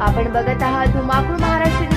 आपण बघत आहात धुमाकूळ महाराष्ट्र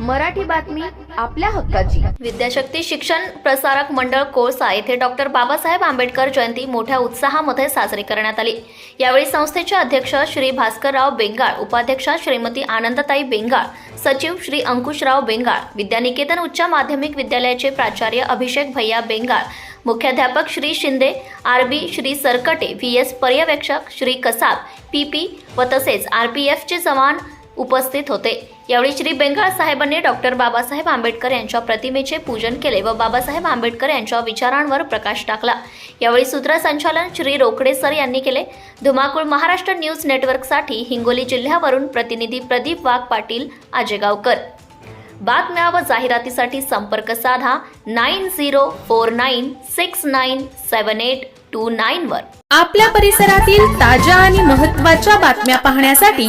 मराठी बातमी आपल्या हक्काची. विद्याशक्ती शिक्षण प्रसारक मंडळ कोळसा येथे डॉक्टर बाबासाहेब आंबेडकर जयंती मोठ्या उत्साहामध्ये साजरी करण्यात आली. यावेळी संस्थेचे अध्यक्ष श्री भास्करराव बेंगाळ उपाध्यक्षा श्रीमती आनंदताई बेंगाळ सचिव श्री अंकुशराव बेंगाळ विद्यानिकेतन उच्च माध्यमिक विद्यालयाचे प्राचार्य अभिषेक भैया बेंगाळ मुख्याध्यापक Shri Shinde R B Shri Sarkate V S पर्यवेक्षक श्री कसाब पी पी व तसेच आर पी एफचे जवान उपस्थित होते. यावेळी श्री बेंगाळ साहेबांनी डॉक्टर बाबासाहेब आंबेडकर यांच्या प्रतिमेचे पूजन केले व बाबासाहेब आंबेडकर यांच्या विचारांवर प्रकाश टाकला. यावेळी सूत्रसंचालन श्री रोकडे सर यांनी केले. धुमाकूळ महाराष्ट्र न्यूज नेटवर्कसाठी हिंगोली जिल्ह्यावरून प्रतिनिधी प्रदीप वाघ पाटील आजेगावकर. बातम्या व जाहिरातीसाठी संपर्क साधा nine zero four nine six nine seven eight two nine वर. आपल्या परिसरातील ताज्या आणि महत्त्वाच्या बातम्या पाहण्यासाठी